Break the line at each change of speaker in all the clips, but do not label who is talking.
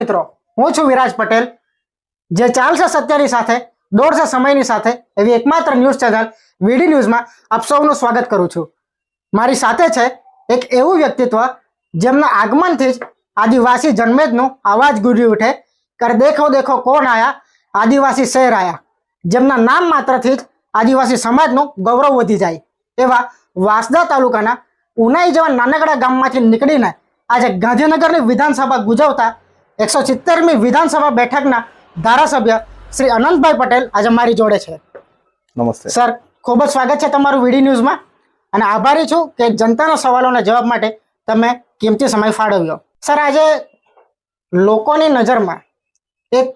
મિત્રો, હું છું વિરાજ પટેલ. જે ચાલશે સત્યની સાથે, દોડશે સમયની સાથે, એવી એકમાત્ર ન્યૂઝ ચેનલ વીડી ન્યૂઝમાં આપ સૌનું સ્વાગત કરું છું. મારી સાથે છે એક એવું વ્યક્તિત્વ જેમના આગમનથી જ આદિવાસી જન્મેજનો અવાજ ગુંજી ઉઠે. કર દેખો દેખો કોણ આયા? આદિવાસી શહેર આયા. જેમના નામ માત્રથી જ આદિવાસી સમાજનું ગૌરવ વધી જાય. એવા વાંસદા તાલુકાના ઉનાઈ જેવા નાનકડા ગામમાંથી નીકળીને આજે ગાંધીનગરની વિધાનસભા ગુજવતા એકસો સિત્તેરમી વિધાનસભા બેઠકના ધારાસભ્ય શ્રી અનંતભાઈ પટેલ આજે મારી જોડે છે.
નમસ્તે.
સર ખૂબ જ સ્વાગત છે તમારું વીડી ન્યૂઝમાં અને આભારી છું કે જનતાના સવાલોના જવાબ માટે તમે કિંમતી સમય ફાળવ્યો. સર આજે લોકોની નજરમાં એક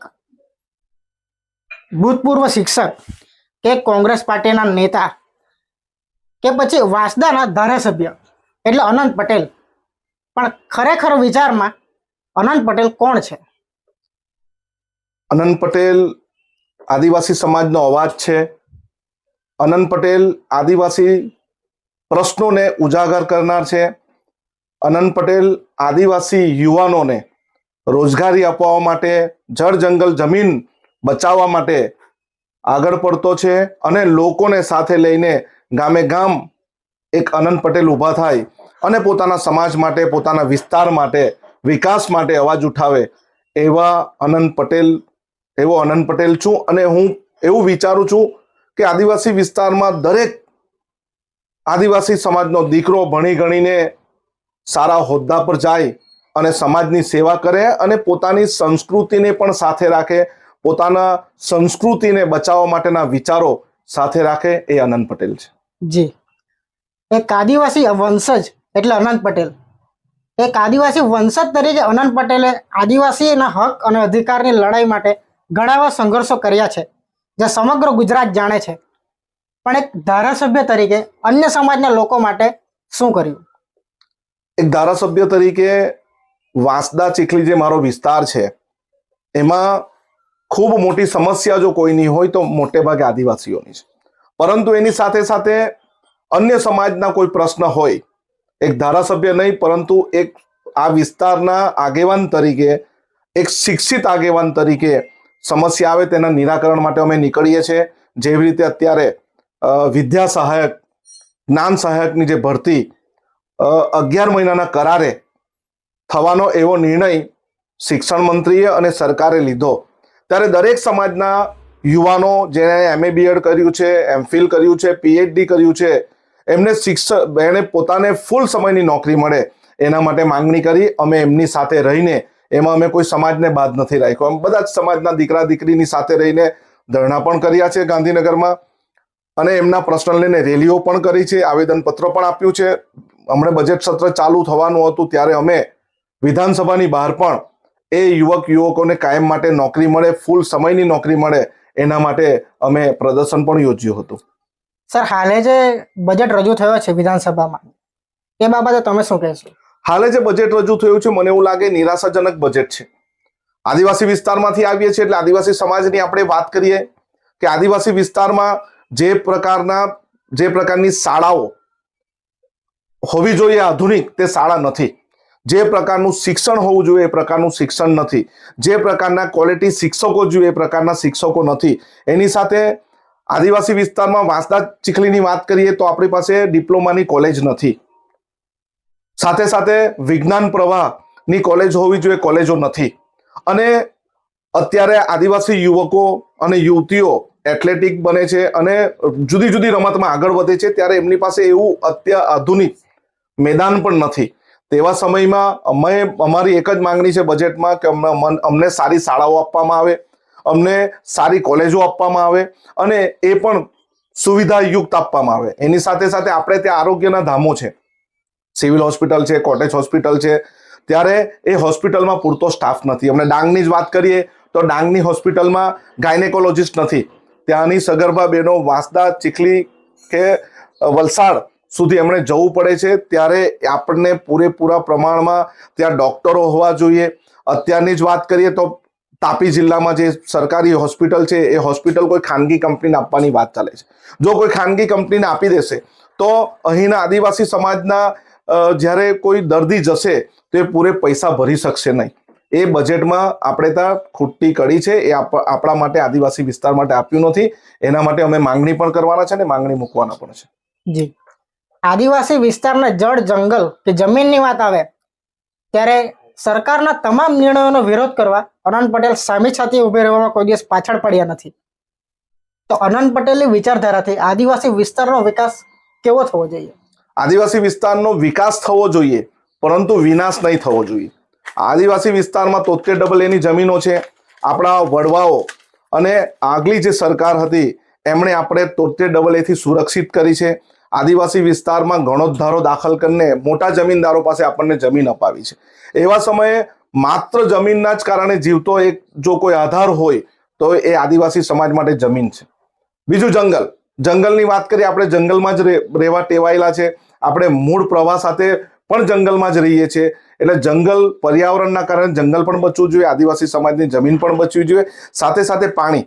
ભૂતપૂર્વ શિક્ષક કે કોંગ્રેસ પાર્ટીના નેતા કે પછી વાંસદાના ધારાસભ્ય એટલે અનંત પટેલ પણ ખરેખર વિચારમાં અનંત પટેલ કોણ છે?
અનંત પટેલ આદિવાસી સમાજનો અવાજ છે. અનંત પટેલ આદિવાસી પ્રશ્નોને ઉજાગર કરનાર છે. અનંત પટેલ આદિવાસી યુવાનોને રોજગારી અપાવવા માટે, જળ જંગલ જમીન બચાવવા માટે આગળ પડતો છે અને લોકોને સાથે લઈને ગામે ગામ એક અનંત પટેલ ઊભા થાય અને પોતાના સમાજ માટે, પોતાના વિસ્તાર માટે વિકાસ માટે અવાજ ઉઠાવે એવા અનંત પટેલ, એવો અનંત પટેલ છું અને હું એવું વિચારું છું કે આદિવાસી વિસ્તારમાં દરેક આદિવાસી સમાજનો દીકરો, ભણી ગણીને સારા હોદ્દા પર જાય અને સમાજની સેવા કરે અને પોતાની સંસ્કૃતિને પણ સાથે રાખે, પોતાના સંસ્કૃતિને બચાવવા માટેના વિચારો સાથે રાખે એ અનંત પટેલ છે.
જી. એક આદિવાસી વંશજ એટલે અનંત પટેલ. એક આદિવાસી વંશજ તરીકે અનંત પટેલે આદિવાસીના હક અને અધિકારની લડાઈ માટે ઘણા એવા સંઘર્ષો કર્યા છે, જે સમગ્ર ગુજરાત જાણે છે. પણ એક ધારાસભ્ય તરીકે અન્ય સમાજના લોકો માટે શું કર્યું?
એક ધારાસભ્ય તરીકે વાંસદા ચીખલી જે મારો વિસ્તાર છે, એમાં ખૂબ મોટી સમસ્યા જો કોઈની હોય તો મોટે ભાગે આદિવાસીઓની છે. પરંતુ એની સાથે સાથે અન્ય સમાજના કોઈ પ્રશ્ન હોય એક ધારાસભ્ય નહીં, પરંતુ એક આ વિસ્તારના આગેવાન તરીકે, એક શિક્ષિત આગેવાન તરીકે સમસ્યા આવે તેના નિરાકરણ માટે અમે નીકળીએ છીએ. જેવી રીતે અત્યારે વિદ્યા સહાયક, જ્ઞાન સહાયકની જે ભરતી અગિયાર મહિનાના કરારે થવાનો એવો નિર્ણય શિક્ષણ મંત્રીએ અને સરકારે લીધો. ત્યારે દરેક સમાજના યુવાનો જેણે એમએ બીએડ કર્યું છે એમફિલ કર્યું છે પીએચડી કર્યું છે એમને શિક્ષક એણે પોતાને ફૂલ સમયની નોકરી મળે એના માટે માંગણી કરી. અમે એમની સાથે રહીને, એમાં અમે કોઈ સમાજને બાદ નથી રાખ્યો. અમે બધા જ સમાજના દીકરા દીકરીની સાથે રહીને ધરણા પણ કર્યા છે ગાંધીનગરમાં અને એમના પ્રશ્ન લઈને રેલીઓ પણ કરી છે, આવેદનપત્ર પણ આપ્યું છે. હમણાં બજેટ સત્ર ચાલુ થવાનું હતું ત્યારે અમે વિધાનસભાની બહાર પણ એ યુવક યુવકોને કાયમ માટે નોકરી મળે ફૂલ સમયની નોકરી મળે એના માટે અમે પ્રદર્શન પણ યોજ્યું હતું.
સર, હાલે જે બજેટ રજૂ થયો છે વિધાનસભામાં, એ બાબતે તમે શું કહેશો?
હાલે જે બજેટ રજૂ થયું છે, મને એવું લાગે નિરાશાજનક બજેટ છે. આદિવાસી વિસ્તારમાંથી આવીએ છીએ એટલે આદિવાસી સમાજની આપણે વાત કરીએ કે આદિવાસી વિસ્તારમાં જે પ્રકારના, જે પ્રકારની શાળાઓ હોવી જોઈએ આધુનિક, તે શાળા નથી. જે પ્રકારનું શિક્ષણ હોવું જોઈએ, એ પ્રકારનું શિક્ષણ નથી. જે પ્રકારના ક્વોલિટી શિક્ષકો જોઈએ, એ પ્રકારના શિક્ષકો નથી. એની સાથે આદિવાસી વિસ્તારમાં વાંસદા ચીખલીની વાત કરીએ તો આપણી પાસે ડિપ્લોમાની કોલેજ નથી. સાથે સાથે વિજ્ઞાન પ્રવાહની કોલેજ હોવી જોઈએ, કોલેજો નથી. અને અત્યારે આદિવાસી યુવકો અને યુવતીઓ એથ્લેટિક બને છે અને જુદી જુદી રમતમાં આગળ વધે છે, ત્યારે એમની પાસે એવું અત્ય, આધુનિક મેદાન પણ નથી. તેવા સમયમાં અમે, અમારી એક જ માંગણી છે બજેટમાં કે અમને મન- અમને સારી શાળાઓ આપવામાં આવે. અમને સારી કોલેજો આપવામાં આવે અને એ પણ સુવિધાયુક્ત આપવામાં આવે. એની સાથે સાથે આપણે ત્યાં આરોગ્યના ધામો છે. સિવિલ હોસ્પિટલ છે, કોટેજ હોસ્પિટલ છે. ત્યારે એ હોસ્પિટલમાં પૂરતો સ્ટાફ નથી. અમને ડાંગની જ વાત કરીએ તો ડાંગની હોસ્પિટલમાં ગાયનેકોલોજીસ્ટ નથી. ત્યાંની સગર્ભા બહેનો વાંસદા, ચીખલી કે વલસાડ સુધી એમણે જવું પડે છે. ત્યારે આપણને પૂરેપૂરા પ્રમાણમાં ત્યાં ડોક્ટરો હોવા જોઈએ. અત્યારની જ વાત કરીએ તો તાપી જિલ્લામાં જે સરકારી હોસ્પિટલ છે, એ હોસ્પિટલ કોઈ ખાનગી કંપનીને આપવાની વાત ચાલે છે. જો કોઈ ખાનગી કંપનીને આપી દેશે, તો અહીંના આદિવાસી સમાજના જ્યારે કોઈ દર્દી જશે, તો એ પૂરે પૈસા ભરી શકશે નહીં. એ બજેટમાં આપણે ત્યાં ખૂટતી કડી છે, એ આપ- આપણા માટે આદિવાસી વિસ્તાર માટે આપ્યું નથી. એના માટે અમે માંગણી પણ કરવાના છે ને માંગણી મૂકવાના પણ છે.
જી. આદિવાસી વિસ્તારના જળ જંગલ કે જમીનની વાત આવે, ત્યારે સરકારના તમામ નિર્ણયોનો વિરોધ કરવા અનંત પટેલ સામે છાતી ઊભી રહેવામાં કોઈ દિવસ પાછળ પડ્યા નથી. તો અનંત પટેલની વિચારધારાથી આદિવાસી વિસ્તારનો વિકાસ કેવો થવો જોઈએ?
આદિવાસી વિસ્તારનો વિકાસ થવો જોઈએ, પરંતુ વિનાશ નહીં થવો જોઈએ. આદિવાસી વિસ્તારમાં તોતેર ડબલ એની જમીનો છે, આપણા વડવાઓ અને આગલી જે સરકાર હતી, એમણે આપણે તોતેર ડબલ એથી સુરક્ષિત કરી છે. આદિવાસી વિસ્તારમાં ગણોદ્ધારો દાખલ કરીને મોટા જમીનદારો પાસે આપણને જમીન અપાવી છે. એવા સમયે માત્ર જમીનના જ કારણે જીવતો એક જો કોઈ આધાર હોય, તો એ આદિવાસી સમાજ માટે જમીન છે. બીજું જંગલ. જંગલની વાત કરીએ, આપણે જંગલમાં જ રહે- રહેવા ટેવાયેલા છે. આપણે મૂળ પ્રવાહ સાથે પણ જંગલમાં જ રહીએ છીએ. એટલે જંગલ પર્યાવરણના કારણે જંગલ પણ બચવું જોઈએ, આદિવાસી સમાજની જમીન પણ બચવી જોઈએ. સાથે સાથે પાણી.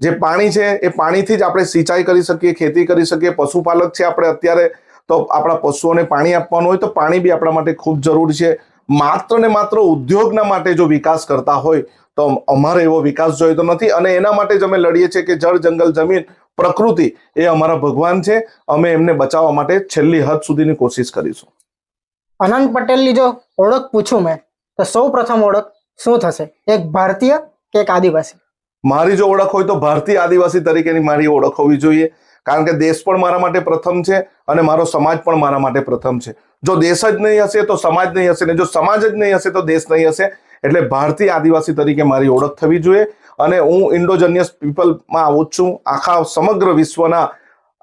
જે પાણી છે, એ પાણીથી જ આપણે સિંચાઈ કરી શકીએ, ખેતી કરી શકીએ. પશુપાલક છે આપણે અત્યારે, તો આપણા પશુઓને પાણી આપવાનું હોય તો પાણી બી આપણા માટે ખૂબ જરૂરી છે. માત્ર ને માત્ર ઉદ્યોગના માટે જો વિકાસ કરતા હોય, તો અમારે એવો વિકાસ જોઈતો નથી. અને એના માટે જ અમે લડીએ છીએ કે જળ, જંગલ, જમીન, પ્રકૃતિ, એ અમારા ભગવાન છે. અમે એમને બચાવવા માટે છેલ્લી હદ સુધીની કોશિશ કરીશું.
અનંત પટેલની જો ઓળખ પૂછું મેં, તો સૌ પ્રથમ ઓળખ શું થશે? એક ભારતીય કે એક આદિવાસી?
મારી જો ઓળખ હોય તો ભારતીય આદિવાસી તરીકેની મારી ઓળખ હોવી જોઈએ. કારણ કે દેશ પણ મારા માટે પ્રથમ છે અને મારો સમાજ પણ મારા માટે પ્રથમ છે. જો દેશ જ નહીં હશે તો સમાજ નહીં હશે ને જો સમાજ જ નહીં હશે તો દેશ નહીં હશે. એટલે ભારતીય આદિવાસી તરીકે મારી ઓળખ થવી જોઈએ અને હું ઇન્ડોજનિયસ પીપલમાં આવું છું. આખા સમગ્ર વિશ્વના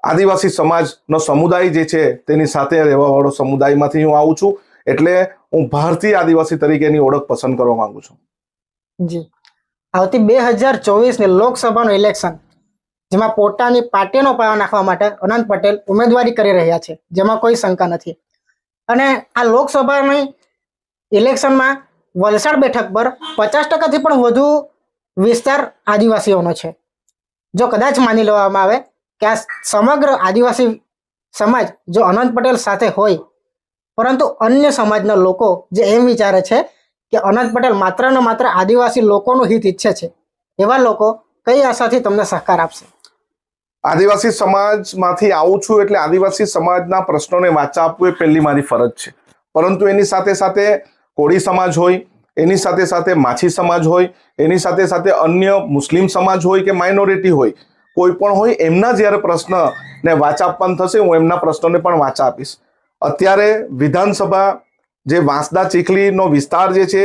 આદિવાસી સમાજનો સમુદાય જે છે તેની સાથે રહેવાવાળો સમુદાયમાંથી હું આવું છું. એટલે હું ભારતીય આદિવાસી તરીકેની ઓળખ પસંદ કરવા માંગુ છું.
જી. આવતી બે હજાર ચોવીસની લોકસભાનું ઇલેક્શન જેમાં પોતાની પાર્ટીનો પાયો નાખવા માટે અનંત પટેલ ઉમેદવારી કરી રહ્યા છે, જેમાં કોઈ શંકા નથી. અને આ લોકસભાની ઇલેક્શનમાં વલસાડ બેઠક પર પચાસ ટકાથી પણ વધુ વિસ્તાર આદિવાસીઓનો છે. જો કદાચ માની લેવામાં આવે કે આ સમગ્ર આદિવાસી સમાજ જો અનંત પટેલ સાથે હોય, પરંતુ અન્ય સમાજના લોકો જે એમ વિચારે છે કે અનંત પટેલ માત્ર ને માત્ર આદિવાસી લોકોનું હિત ઈચ્છે છે. એવા લોકો કઈ આશાથી તમને સહકાર આપશે?
આદિવાસી સમાજમાંથી આવું છું એટલે આદિવાસી સમાજના પ્રશ્નોને વાચા આપવું એ પહેલી મારી ફરજ છે. પરંતુ એની સાથે સાથે કોળી સમાજ હોય, એની સાથે સાથે માછી સમાજ હોય, એની સાથે સાથે અન્ય મુસ્લિમ સમાજ હોય કે માઇનોરિટી હોય, કોઈ પણ હોય, એમના જ્યારે પ્રશ્નને વાચા આપવાનું થશે, હું એમના પ્રશ્નોને પણ વાચા આપીશ. અત્યારે વિધાનસભા જે વાંસદા ચીખલીનો વિસ્તાર જે છે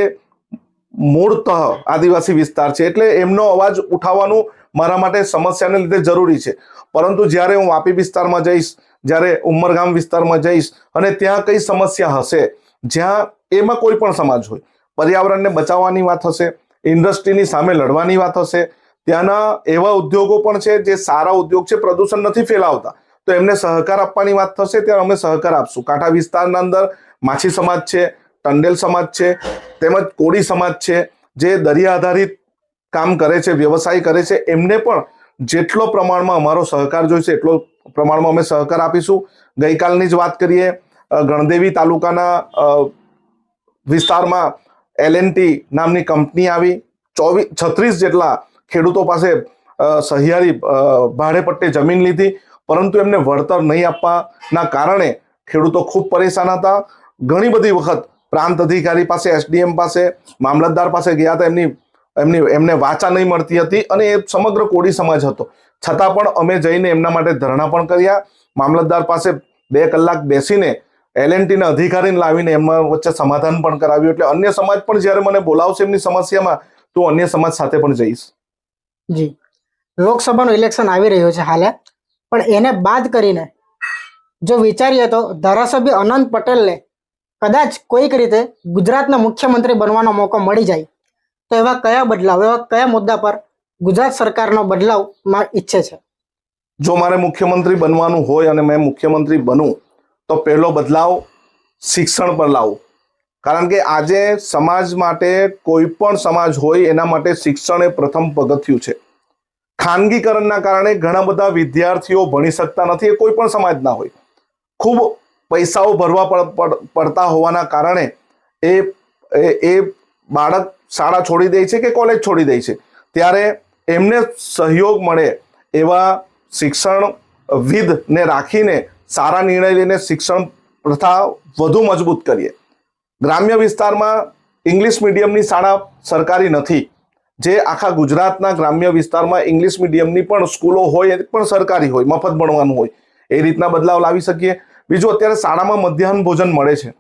મૂળતઃ આદિવાસી વિસ્તાર છે. એટલે એમનો અવાજ ઉઠાવવાનું મારા માટે સમસ્યાને લીધે જરૂરી છે. પરંતુ જ્યારે હું વાપી વિસ્તારમાં જઈશ, જ્યારે ઉમરગામ વિસ્તારમાં જઈશ અને ત્યાં કઈ સમસ્યા હશે, જ્યાં એમાં કોઈ પણ સમાજ હોય, પર્યાવરણને બચાવવાની વાત હશે, ઇન્ડસ્ટ્રીની સામે લડવાની વાત હશે, ત્યાંના એવા ઉદ્યોગો પણ છે જે સારા ઉદ્યોગ છે, પ્રદૂષણ નથી ફેલાવતા. તો એમને સહકાર આપવાની વાત થશે, ત્યારે અમે સહકાર આપશું. કાંઠા વિસ્તારના અંદર માછી સમાજ છે, ટંડેલ સમાજ છે, તેમજ કોળી સમાજ છે, જે દરિયા આધારિત કામ કરે છે, વ્યવસાય કરે છે, એમને પણ જેટલો પ્રમાણમાં અમારો સહકાર જોઈશે, એટલો પ્રમાણમાં અમે સહકાર આપીશું. ગઈકાલની જ વાત કરીએ ગણદેવી તાલુકાના વિસ્તારમાં એલએનટી નામની કંપની આવી. ચોવીસ છત્રીસ જેટલા ખેડૂતો પાસે સહિયારી ભાડે પટ્ટે જમીન લીધી. પરંતુ એમને વળતર નહીં આપવાના કારણે ખેડૂતો ખૂબ પરેશાન હતા. ઘણી બધી વખત પ્રાંત અધિકારી પાસે, એસડીએમ પાસે, મામલતદાર પાસે ગયા હતા. એમની એમની, એમને વાચા નહીં મળતી હતી અને એ સમગ્ર કોળી સમાજ હતો. છતાં પણ અમે જઈને એમના માટે ધરણા પણ કર્યા. મામલતદાર પાસે બે કલાક બેસીને એલએનટીના અધિકારીને લાવીને એમના વચ્ચે સમાધાન પણ કરાવ્યું. એટલે અન્ય સમાજ પણ જ્યારે મને બોલાવશે એમની સમસ્યામાં, તો અન્ય સમાજ સાથે પણ જઈશ.
જી. લોકસભાનું ઇલેક્શન આવી રહ્યું છે હાલે. પણ એને બાદ કરીને જો વિચારીએ તો ધારાસભ્ય અનંત પટેલને કદાચ કોઈક રીતે ગુજરાતના મુખ્યમંત્રી બનવાનો મોકો મળી જાય. તો એવા કયા બદલાવ, એવા કયા મુદ્દા પર ગુજરાત સરકારનો બદલાવમાં ઈચ્છે છે?
જો મારે મુખ્યમંત્રી બનવાનું હોય અને મેં મુખ્યમંત્રી બનું, તો પહેલો બદલાવ શિક્ષણ પર લાવું. કારણ કે આજે સમાજ માટે કોઈ પણ સમાજ હોય એના માટે શિક્ષણ એ પ્રથમ પગથિયું છે. ખાનગીકરણના કારણે ઘણા બધા વિદ્યાર્થીઓ ભણી શકતા નથી, એ કોઈ પણ સમાજના હોય. ખૂબ પૈસાઓ ભરવા પડ- પડ- પડતા હોવાના કારણે એ, એ- બાળક શાળા છોડી દે છે કે કોલેજ છોડી દે છે? ત્યારે એમને સહયોગ મળે એવા શિક્ષણ વિદને રાખીને સારા નિર્ણય લઈને શિક્ષણ પ્રથા વધુ મજબૂત કરીએ. ગ્રામ્ય વિસ્તારમાં ઇંગ્લિશ મીડિયમની શાળા સરકારી નથી. જે આખા ગુજરાતના ગ્રામ્ય વિસ્તારમાં ઇંગ્લિશ મીડિયમની પણ સ્કૂલો હોય પણ સરકારી હોય, મફત ભણવાનું હોય, એ રીતના બદલાવ લાવી શકીએ. બીજું, અત્યારે શાળામાં મધ્યાહન ભોજન મળે છે.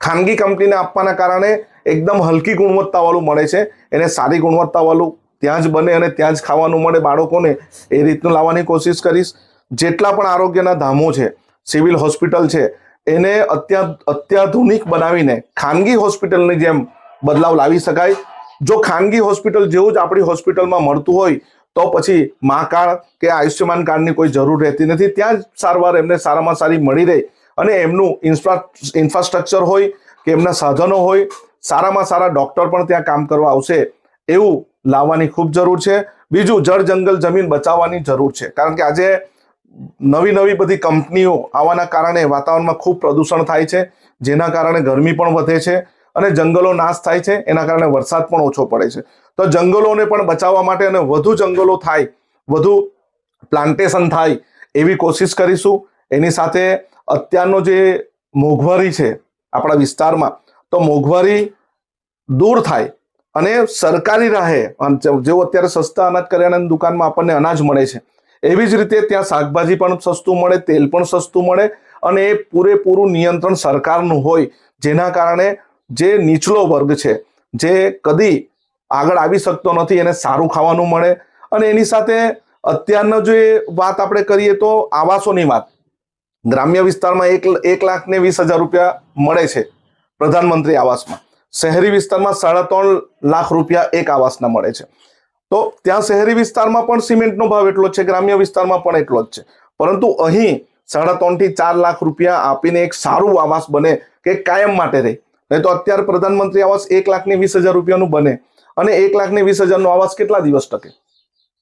ખાનગી કંપનીને આપવાના કારણે એકદમ હલકી ગુણવત્તાવાળું મળે છે. એને સારી ગુણવત્તાવાળું ત્યાં જ બને અને ત્યાં જ ખાવાનું મળે બાળકોને. એ રીતનું લાવવાની કોશિશ કરીશ. જેટલા પણ આરોગ્યના ધામો છે, સિવિલ હોસ્પિટલ છે, એને અત્યા, અત્યાધુનિક બનાવીને ખાનગી હોસ્પિટલની જેમ બદલાવ લાવી શકાય. જો ખાનગી હોસ્પિટલ જેવું જ આપણી હોસ્પિટલમાં મળતું હોય, તો પછી મા કાર્ડ કે આયુષ્યમાન કાર્ડની કોઈ જરૂર રહેતી નથી. ત્યાં જ સારવાર એમને સારામાં સારી મળી રહે અને એમનું ઇન્ફ્રા, ઇન્ફ્રાસ્ટ્રક્ચર હોય કે એમના સાધનો હોય, સારામાં સારા ડૉક્ટર પણ ત્યાં કામ કરવા આવશે એવું લાવવાની ખૂબ જરૂર છે. બીજું, જળ જંગલ જમીન બચાવવાની જરૂર છે. કારણ કે આજે નવી નવી બધી કંપનીઓ આવવાના કારણે વાતાવરણમાં ખૂબ પ્રદૂષણ થાય છે, જેના કારણે ગરમી પણ વધે છે. અને જંગલો નાશ થાય છે, એના કારણે વરસાદ પણ ઓછો પડે છે. તો જંગલોને પણ બચાવવા માટે અને વધુ જંગલો થાય, વધુ પ્લાન્ટેશન થાય એવી કોશિશ કરીશું. એની સાથે અત્યારનો જે મોંઘવારી છે આપણા વિસ્તારમાં, તો મોંઘવારી દૂર થાય અને સરકારી રાહે જેવું અત્યારે સસ્તા અનાજ કરિયાણાની દુકાનમાં આપણને અનાજ મળે છે, એવી જ રીતે ત્યાં શાકભાજી પણ સસ્તું મળે, તેલ પણ સસ્તું મળે અને એ પૂરેપૂરું નિયંત્રણ સરકારનું હોય, જેના કારણે જે નીચલો વર્ગ છે, જે કદી આગળ આવી શકતો નથી, એને સારું ખાવાનું મળે. અને એની સાથે અત્યારનો જે વાત આપણે કરીએ તો આવાસોની વાત. ગ્રામ્ય વિસ્તારમાં એક એક લાખ ને વીસ હજાર રૂપિયા મળે છે પ્રધાનમંત્રી આવાસમાં. શહેરી વિસ્તારમાં સાડા ત્રણ લાખ રૂપિયા એક આવાસના મળે છે. તો ત્યાં શહેરી વિસ્તારમાં પણ સિમેન્ટનો ભાવ એટલો જ છે, ગ્રામ્ય વિસ્તારમાં પણ એટલો જ છે. પરંતુ અહીં સાડા ત્રણથી ચાર લાખ રૂપિયા આપીને એક સારું આવાસ બને કે કાયમ માટે રહે. નહીં તો અત્યારે પ્રધાનમંત્રી આવાસ એક લાખ ને વીસ હજાર રૂપિયાનું બને. અને એક લાખ ને વીસ હજારનો આવાસ કેટલા દિવસ ટકે?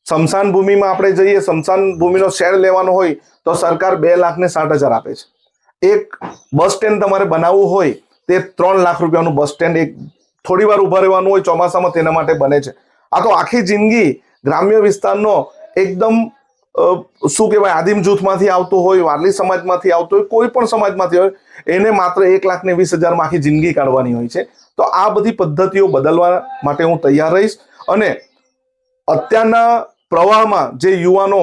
સમશાન ભૂમિમાં આપણે જઈએ સમશાન ભૂમિનો શેર લેવાનો હોય, તો સરકાર બે લાખ ને સાઠ હજાર આપે છે. એક બસ સ્ટેન્ડ તમારે બનાવવું હોય, તે ત્રણ લાખ રૂપિયાનું બસ સ્ટેન્ડ એક થોડી વાર ઊભા રહેવાનું હોય, ચોમાસામાં તેના માટે બને છે. આ તો આખી જિંદગી ગ્રામ્ય વિસ્તારનો એકદમ શું કહેવાય, આદિમ જૂથમાંથી આવતો હોય, વારલી સમાજમાંથી આવતો હોય, કોઈ પણ સમાજમાંથી હોય, એને માત્ર એક લાખ ને વીસ હજારમાં આખી જિંદગી કાઢવાની હોય છે. તો આ બધી પદ્ધતિઓ બદલવા માટે હું તૈયાર રહીશ અને અત્યારના પ્રવાહમાં જે યુવાનો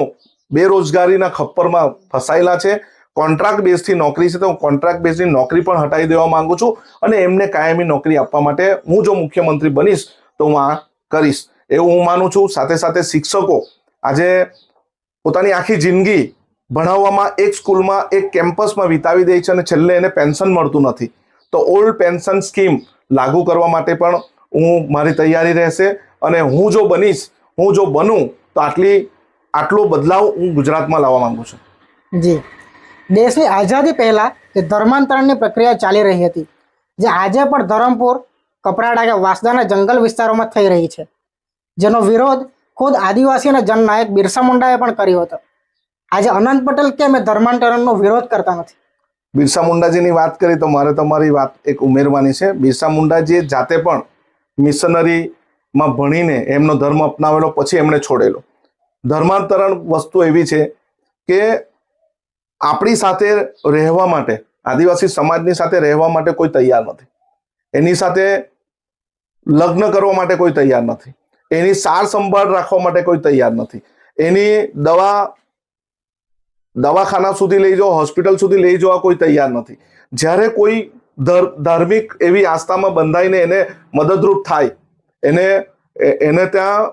બેરોજગારીના ખપ્પરમાં ફસાયેલા છે, કોન્ટ્રાક્ટ બેઝથી નોકરી છે, તો હું કોન્ટ્રાક્ટ બેઝની નોકરી પણ હટાવી દેવા માંગુ છું અને એમને કાયમી નોકરી આપવા માટે હું જો મુખ્યમંત્રી બનીશ તો હું આ કરીશ. એવું હું માનું છું. સાથે સાથે શિક્ષકો આજે પોતાની આખી જિંદગી ભણાવવામાં એક સ્કૂલમાં, એક કેમ્પસમાં વિતાવી દે છે અને છેલ્લે એને પેન્શન મળતું નથી. તો ઓલ્ડ પેન્શન સ્કીમ લાગુ કરવા માટે પણ હું, મારી તૈયારી રહેશે અને હું જો બનીશ, હું જો બનું, તો આટલી, આટલો બદલાવ હું ગુજરાતમાં લાવવા માંગુ છું.
જી. દેશની આઝાદી પહેલાં જે ધર્માંતરણની પ્રક્રિયા ચાલી રહી હતી, જે આજે પણ ધરમપુર, કપરાડા કે વાસદાના જંગલ વિસ્તારોમાં થઈ રહી છે, જેનો વિરોધ ખુદ આદિવાસી અને જનનાયક બિરસા મુંડાએ પણ કર્યો હતો. આજે અનંત પટેલ કેમ એ ધર્માંતરણનો વિરોધ કરતા નથી.
બિરસા મુંડાજીની વાત કરી તો મારે તમારી વાત એક ઉમેરવાની છે. બિરસા મુંડાજીએ જાતે પણ મિશનરીમાં ભણીને એમનો ધર્મ અપનાવેલો, પછી એમણે છોડેલો. ધર્માંતરણ વસ્તુ એવી છે કે આપણી સાથે રહેવા માટે, આદિવાસી સમાજની સાથે રહેવા માટે કોઈ તૈયાર નથી. એની સાથે લગ્ન કરવા માટે કોઈ તૈયાર નથી. એની સાર સંભાળ રાખવા માટે કોઈ તૈયાર નથી. એની દવા, દવાખાના સુધી લઈ જવા હોસ્પિટલ સુધી લઈ જવા કોઈ તૈયાર નથી. જ્યારે કોઈ ધર- ધાર્મિક એવી આસ્થામાં બંધાઈને એને મદદરૂપ થાય, એને એને ત્યાં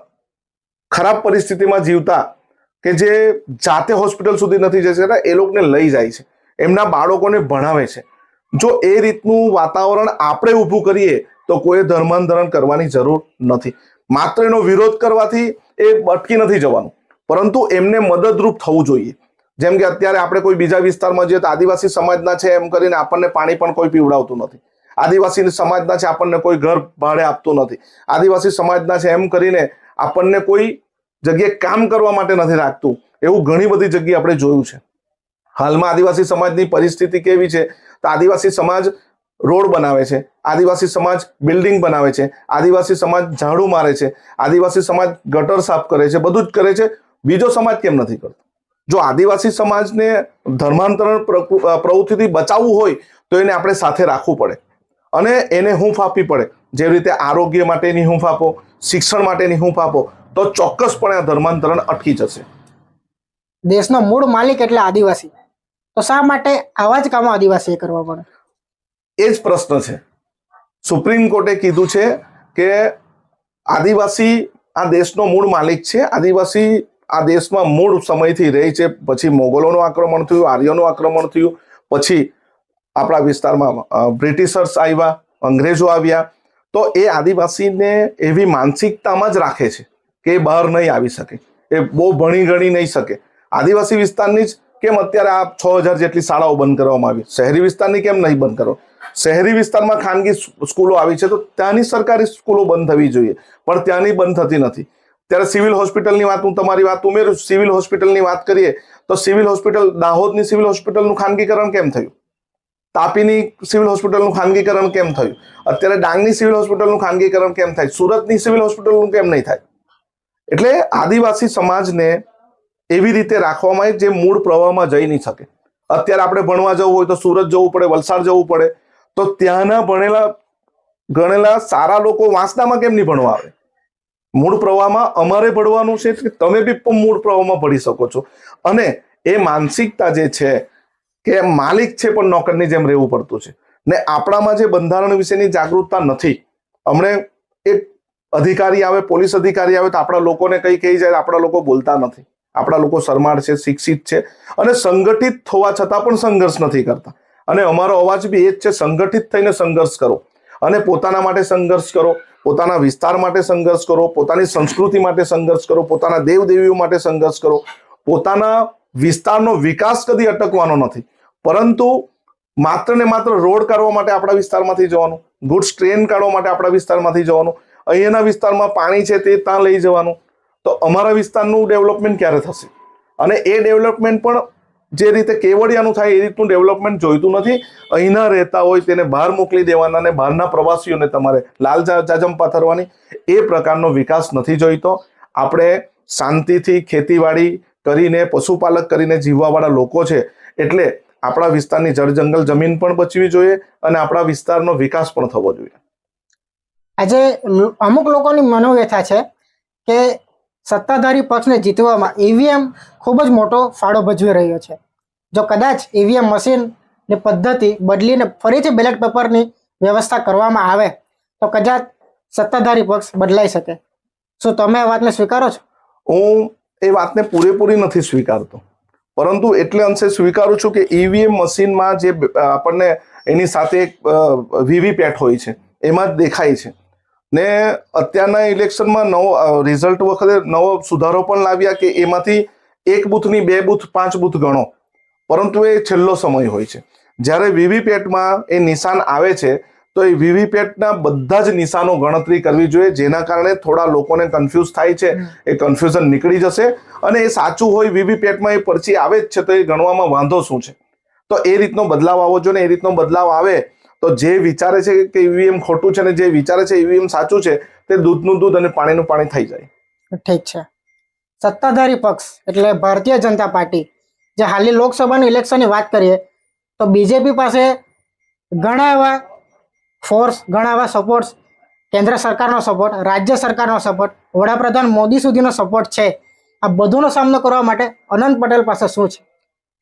ખરાબ પરિસ્થિતિમાં જીવતા, કે જે જાતે હોસ્પિટલ સુધી નથી જઈ શકતા, એ લોકોને લઈ જાય છે. એમના બાળકોને ભણાવે છે. જો એ રીતનું વાતાવરણ આપણે ઊભું કરીએ, તો કોઈ ધર્માંતરણ કરવાની જરૂર નથી. માત્ર એનો વિરોધ કરવાથી એ અટકી નથી જવાનું. પરંતુ એમને મદદરૂપ થવું જોઈએ. જેમ કે અત્યારે આપણે કોઈ બીજા વિસ્તારમાં જઈએ તો આદિવાસી સમાજના છે એમ કરીને આપણને પાણી પણ કોઈ પીવડાવતું નથી. આદિવાસી સમાજના છે આપણને કોઈ ઘર ભાડે આપતું નથી. આદિવાસી સમાજના છે એમ કરીને આપણને કોઈ જગ્યાએ કામ કરવા માટે નથી રાખતું. એવું ઘણી બધી જગ્યાએ આપણે જોયું છે. હાલમાં આદિવાસી સમાજની પરિસ્થિતિ કેવી છે? તો આદિવાસી સમાજ રોડ બનાવે છે. આદિવાસી સમાજ બિલ્ડિંગ બનાવે છે. આદિવાસી સમાજ ઝાડુ મારે છે. આદિવાસી સમાજ ગટર સાફ કરે છે. બધું જ કરે છે. બીજો સમાજ કેમ નથી કરતો? જો આદિવાસી સમાજને ધર્માંતરણ પ્રવૃત્તિથી બચાવવું હોય, તો એને આપણે સાથે રાખવું પડે. અને એને હૂંફ આપવી પડે. જેવી રીતે આરોગ્ય માટેની હૂંફ આપો, શિક્ષણ માટેની હૂંફ આપો, તો ચોક્કસપણે આ ધર્માંતરણ અટકી જશે.
દેશનો મૂળ માલિક એટલે આદિવાસી. તો શા માટે આવા જ કામો આદિવાસીએ કરવા પડે?
એ જ પ્રશ્ન છે. સુપ્રીમ કોર્ટે કીધું છે કે આદિવાસી આ દેશનો મૂળ માલિક છે. આદિવાસી આ દેશમાં મૂળ સમયથી રહે છે. પછી મોગલોનું આક્રમણ થયું, આર્યોનું આક્રમણ થયું. પછી આપણા વિસ્તારમાં બ્રિટિશર્સ આવ્યા, અંગ્રેજો આવ્યા. તો એ આદિવાસીને એવી માનસિકતામાં જ રાખે છે કે એ બહાર નહીં આવી શકે. એ બહુ ભણી ગણી નહીં શકે. આદિવાસી વિસ્તારની જ કેમ અત્યારે આ છ હજાર જેટલી શાળાઓ બંધ કરવામાં આવી? શહેરી વિસ્તારની કેમ નહીં બંધ કરો? શહેરી વિસ્તારમાં ખાનગી સ્કૂલો આવી છે તો ત્યાંની સરકારી સ્કૂલો બંધ થવી જોઈએ. પણ ત્યાંની બંધ થતી નથી. ત્યારે સિવિલ હોસ્પિટલની વાત હું તમારી વાત ઉમેરું સિવિલ હોસ્પિટલની વાત કરીએ તો સિવિલ હોસ્પિટલ, દાહોદની સિવિલ હોસ્પિટલનું ખાનગીકરણ કેમ થયું? તાપીની સિવિલ હોસ્પિટલનું ખાનગીકરણ કેમ થયું? અત્યારે ડાંગની સિવિલ હોસ્પિટલનું ખાનગીકરણ કેમ થાય? સુરતની સિવિલ હોસ્પિટલનું કેમ નહીં થાય? એટલે આદિવાસી સમાજને એવી રીતે રાખવામાં જે મૂળ પ્રવાહમાં જઈ નહીં શકે. અત્યારે આપણે ભણવા જવું હોય તો સુરત જવું પડે, વલસાડ જવું પડે. તો ત્યાંના ભણેલા, ગણેલા સારા લોકો વાંસદામાં કેમ નહીં ભણવા આવે? મૂળ પ્રવાહમાં અમારે ભણવાનું છે કે તમે બી મૂળ પ્રવાહમાં ભણી શકો છો. અને એ માનસિકતા જે છે કે માલિક છે પણ નોકરની જેમ રહેવું પડતું છે. ને આપણામાં જે બંધારણ વિશેની જાગૃતતા નથી. અમને એક અધિકારી આવે, પોલીસ અધિકારી આવે તો આપણા લોકોને કઈ કહી જાય, આપણા લોકો બોલતા નથી. આપણા લોકો શરમાળ છે, શિક્ષિત છે અને સંગઠિત થવા છતાં પણ સંઘર્ષ નથી કરતા. અને અમારો અવાજ બી એ જ છે, સંગઠિત થઈને સંઘર્ષ કરો. અને પોતાના માટે સંઘર્ષ કરો, પોતાના વિસ્તાર માટે સંઘર્ષ કરો, પોતાની સંસ્કૃતિ માટે સંઘર્ષ કરો, પોતાના દેવદેવીઓ માટે સંઘર્ષ કરો. પોતાના વિસ્તારનો વિકાસ કદી અટકવાનો નથી. પરંતુ માત્ર ને માત્ર રોડ કાઢવા માટે આપણા વિસ્તારમાંથી જવાનું, ગુડ્સ ટ્રેન કાઢવા માટે આપણા વિસ્તારમાંથી જવાનું, અહીંયાના વિસ્તારમાં પાણી છે તે ત્યાં લઈ જવાનું. તો અમારા વિસ્તારનું ડેવલપમેન્ટ ક્યારે થશે? અને એ ડેવલપમેન્ટ પણ જે રીતે કેવડિયાનું થાય એ રીતનું ડેવલપમેન્ટ જોઈતું નથી. અહીંના રહેતા હોય તેને બહાર મોકલી દેવાના અને બહારના પ્રવાસીઓને તમારે લાલ જાજમ પાથરવાની એ પ્રકારનો વિકાસ નથી જોઈતો. આપણે શાંતિથી ખેતીવાડી કરીને, પશુપાલક કરીને જીવવાવાળા લોકો છે એટલે આપણા વિસ્તારની જળ જંગલ જમીન પણ બચવી જોઈએ અને આપણા વિસ્તારનો વિકાસ પણ થવો જોઈએ.
આજે અમુક લોકોની મનોવ્યથા છે કે સત્તાધારી પક્ષને જીતવામાં ઈવીએમ ખૂબ જ મોટો ફાળો ભજવી રહ્યો છે. જો કદાચ ઈવીએમ મશીનની પદ્ધતિ બદલીને ફરીથી બેલેટ પેપરની વ્યવસ્થા કરવામાં આવે, તો કદાચ સત્તાધારી પક્ષ બદલાઈ શકે. શું તમે આ વાતને સ્વીકારો છો?
હું એ વાતને પૂરેપૂરી નથી સ્વીકારતો. પરંતુ એટલે અંશે સ્વીકારું છું કે ઈવીએમ મશીનમાં જે આપણને એની સાથે એક વીવીપેટ હોય છે, એમાં જ દેખાય છે. ને અત્યારના ઇલેક્શનમાં નવો રિઝલ્ટ વખતે નવો સુધારો પણ લાવ્યા કે એમાંથી એક બૂથની બે બૂથ પાંચ બૂથ ગણો. પરંતુ એ છેલ્લો સમય હોય છે. જ્યારે વીવીપેટમાં એ નિશાન આવે છે તો એ વીવીપેટના બધા જ નિશાનો ગણતરી કરવી જોઈએ. જેના કારણે થોડા લોકોને કન્ફ્યુઝ થાય છે એ કન્ફ્યુઝન નીકળી જશે અને એ સાચું હોય વીવીપેટમાં એ પરચી આવે જ છે તો એ ગણવામાં વાંધો શું છે? તો એ રીતનો બદલાવ આવવો જોઈએ એ રીતનો બદલાવ આવે તો જે વિચારે છે કે ઈવીએમ ખોટું છે ને જે વિચારે છે ઈવીએમ સાચું છે તે દૂધનું દૂધ અને પાણીનું પાણી થઈ જાય.
ઠીક છે. સત્તાધારી પક્ષ એટલે ભારતીય જનતા પાર્ટી. જે હાલની લોકસભાની ઇલેક્શનની વાત કરીએ તો બીજેપી પાસે ઘણા એવા ફોર્સ ઘણા એવા સપોર્ટ કેન્દ્ર સરકારનો સપોર્ટ રાજ્ય સરકારનો સપોર્ટ વડાપ્રધાન મોદી સુધીનો સપોર્ટ છે. આ બધોનો સામનો કરવા માટે અનંત પટેલ પાસે શું છે?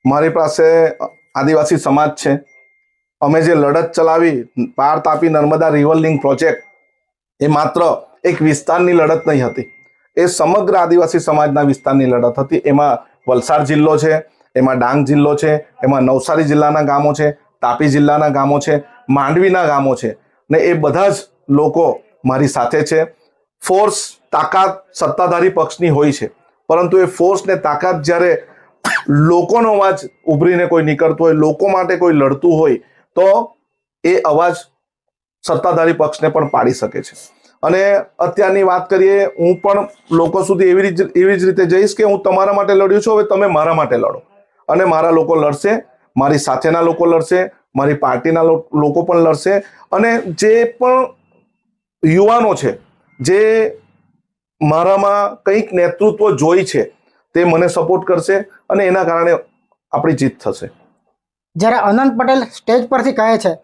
મારી પાસે આદિવાસી સમાજ છે. અમે જે લડત ચલાવી, Par Tapi Narmada river link project, એ માત્ર એક વિસ્તારની લડત નહીં હતી. એ સમગ્ર આદિવાસી સમાજના વિસ્તારની લડત હતી. એમાં વલસાડ જિલ્લો છે, એમાં ડાંગ જિલ્લો છે, એમાં નવસારી જિલ્લાના ગામો છે, તાપી જિલ્લાના ગામો છે, માંડવીના ગામો છે. ને એ બધા જ લોકો મારી સાથે છે. ફોર્સ તાકાત સત્તાધારી પક્ષની હોય છે. પરંતુ એ ફોર્સ ને તાકાત જ્યારે લોકોનો અવાજ ઉભરીને કોઈ નીકળતો હોય, લોકો માટે કોઈ લડતું હોય તો એ અવાજ સત્તાધારી પક્ષને પણ પાડી શકે છે. અને અત્યારની વાત કરીએ, હું પણ લોકો સુધી એવી એવી જ રીતે જઈશ કે હું તમારા માટે લડ્યું છું, હવે તમે મારા માટે લડો. અને મારા લોકો લડશે, મારી સાથેના લોકો લડશે, મારી પાર્ટીના લોકો પણ લડશે. અને જે પણ યુવાનો છે, જે મારામાં કંઈક નેતૃત્વ જોઈ છે, તે મને સપોર્ટ કરશે અને એના કારણે આપણી જીત થશે.
જ્યારે અનંત પટેલ સ્ટેજ પરથી કહે છે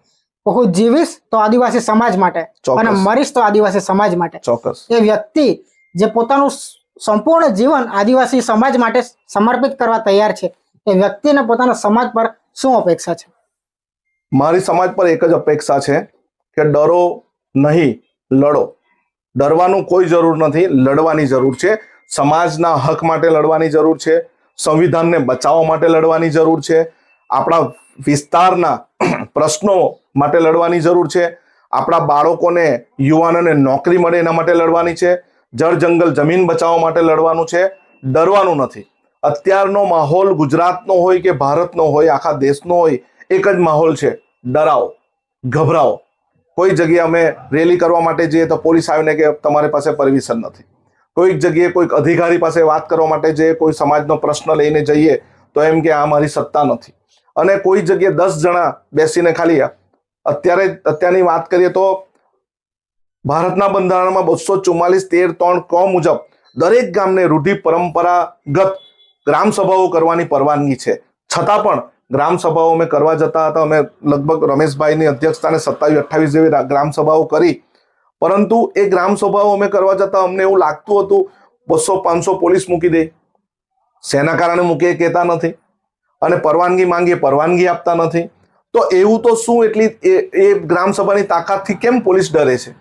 કે હું જીવીશ તો આદિવાસી સમાજ માટે. અને મરીશ તો આદિવાસી સમાજ માટે.
ચોક્કસ.
એ વ્યક્તિ જે પોતાનું સંપૂર્ણ જીવન આદિવાસી સમાજ માટે સમર્પિત કરવા તૈયાર છે એ વ્યક્તિને પોતાના સમાજ પર શું અપેક્ષા છે?
મારી સમાજ પર એક જ અપેક્ષા છે કે ડરો નહીં લડો. ડરવાનું કોઈ જરૂર નથી લડવાની જરૂર છે. સમાજના હક માટે લડવાની જરૂર છે. સંવિધાનને બચાવવા માટે લડવાની જરૂર છે. આપણા વિસ્તારના પ્રશ્નો માટે લડવાની જરૂર છે. આપણા બાળકોને, યુવાનોને નોકરી મળે એના માટે લડવાની છે. જળ જંગલ જમીન બચાવવા માટે લડવાનું છે. ડરવાનું નથી. અત્યારનો માહોલ ગુજરાતનો હોય કે ભારતનો હોય, આખા દેશનો હોય, એક જ માહોલ છે. ડરાવો. ગભરાવો. કોઈ જગ્યાએ અમે રેલી કરવા માટે જઈએ તો પોલીસ આવીને કે તમારી પાસે પરમિશન નથી. કોઈક જગ્યાએ કોઈક અધિકારી પાસે વાત કરવા માટે જઈએ, કોઈ સમાજનો પ્રશ્ન લઈને જઈએ તો એમ કે આ મારી સત્તા નથી. અને કોઈ જગ્યાએ દસ જણા બેસીને ખાલી અત્યારે, અત્યારની વાત કરીએ તો ભારતના બંધારણમાં બસો ચુમ્માલીસ તેર ત્રણ ક મુજબ દરેક ગામને રૂઢિ પરંપરાગત ગ્રામસભાઓ કરવાની પરવાનગી છે. છતાં પણ ગ્રામસભાઓ અમે કરવા જતા હતા. અમે લગભગ રમેશભાઈની અધ્યક્ષતાને સત્તાવીસ, અઠ્ઠાવીસ જેવી ગ્રામસભાઓ ગ્રામ સભાઓ કરી. પરંતુ એ ગ્રામસભાઓ અમે કરવા જતા અમને એવું લાગતું હતું, બસો પાંચસો પોલીસ મૂકી દે. શેના કારણે મૂકે કહેતા નથી. અને પરવાનગી માંગીએ, પરવાનગી આપતા નથી. તો એવું તો શું એટલી એ એ ગ્રામ સભાની તાકાતથી કેમ પોલીસ ડરે છે?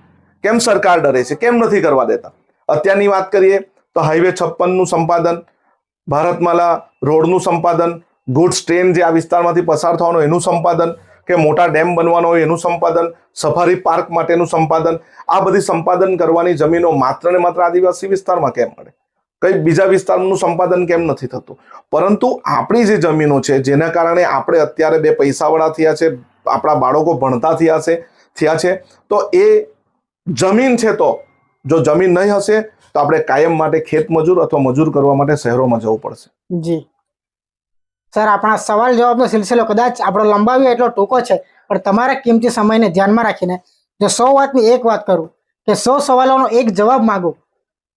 કેમ સરકાર ડરે છે? કેમ નથી કરવા દેતા? અત્યારની વાત કરીએ તો હાઈવે છપ્પનનું સંપાદન, ભારતમાલા રોડનું સંપાદન ગુડ્સ ટ્રેન જે આ વિસ્તારમાંથી પસાર થવાનું એનું સંપાદન, કે મોટા ડેમ બનવાનો હોય એનું સંપાદન, સફારી પાર્ક માટેનું સંપાદન, આ બધી સંપાદન કરવાની જમીનો માત્ર ને માત્ર આદિવાસી વિસ્તારમાં કેમ મળે? કઈ બીજા વિસ્તારનું સંપાદન કેમ નથી થતું? પરંતુ આપણી જે જમીનો છે, જેના કારણે આપણે અત્યારે બે પૈસાવાળા થયા છે, આપણા બાળકો ભણતા થયા છે થયા છે, તો એ જમીન છે તો, જો જમીન નહીં હશે, તો આપણે કાયમ માટે ખેત મજૂર અથવા મજૂર કરવા માટે શહેરોમાં જવું પડશે.
જી. સર, આપણા સવાલ જવાબનો સિલસિલો કદાચ આપણો લંબાવ્યો એટલો ટૂંકો છે, પણ તમારા કિંમતી સમયને ધ્યાનમાં રાખીને જો સો વાતની એક વાત કરું, કે સો સવાલોનો એક જવાબ માંગુ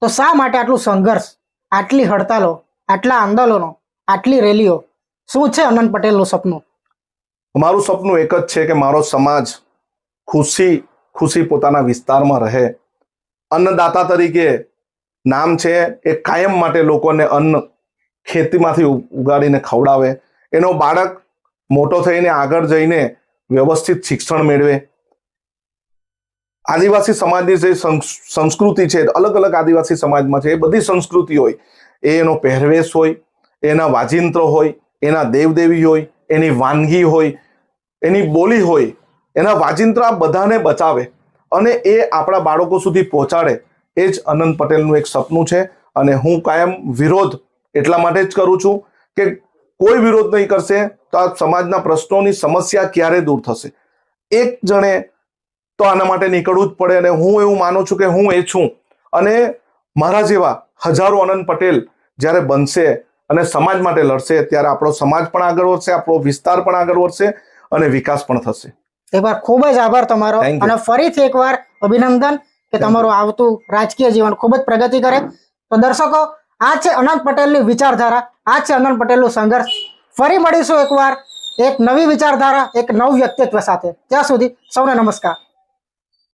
તો શા માટે આટલું સંઘર્ષ? આટલી હડતાલો, આટલા આંદોલનો, આટલી રેલીઓ? શું છે અનંત પટેલનું સપનું?
મારું સપનું એક જ છે કે મારો સમાજ ખુશી ખુશી પોતાના વિસ્તારમાં રહે. અન્નદાતા તરીકે નામ છે એ કાયમ માટે લોકોને અન્ન ખેતીમાંથી ઉગાડીને ખવડાવે. એનો બાળક મોટો થઈને આગળ જઈને વ્યવસ્થિત શિક્ષણ મેળવે. આદિવાસી સમાજની જે સંસ- સંસ્કૃતિ છે, અલગ અલગ આદિવાસી સમાજમાં છે, એ બધી સંસ્કૃતિ હોય. એ એનો પહેરવેશ હોય, એના વાજિંત્ર હોય, એના દેવદેવી હોય, એની વાનગી હોય, એની બોલી હોય, એના વાજિંત્ર બધાને બચાવે. અને એ આપણા બાળકો સુધી પહોંચાડે. એ જ અનંત પટેલનું એક સપનું છે. અને હું કાયમ વિરોધ એટલા માટે જ કરું છું કે કોઈ વિરોધ નહીં કરશે તો આ સમાજના પ્રશ્નોની સમસ્યા ક્યારે દૂર થશે? એક જણે તો આના માટે નીકળવું જ પડે અને હું એવું માનું છું કે હું એ છું. અને મારા જેવા હજારો અનંત પટેલ જ્યારે બનશે અને સમાજ માટે લડશે ત્યારે આપણો સમાજ પણ આગળ વધશે આપણો વિસ્તાર પણ આગળ વધશે અને વિકાસ પણ થશે.
એકવાર ખૂબ જ આભાર તમારો. અને ફરીથી એકવાર અભિનંદન કે તમારું આવતું રાજકીય જીવન ખૂબ જ પ્રગતિ કરે. તો દર્શકો આ છે અનંત પટેલની વિચારધારા આ છે અનંત પટેલનું સંઘર્ષ. ફરી મળીશું એકવાર એક નવી વિચારધારા એક નવ વ્યક્તિત્વ સાથે. ત્યાં સુધી સૌને નમસ્કાર.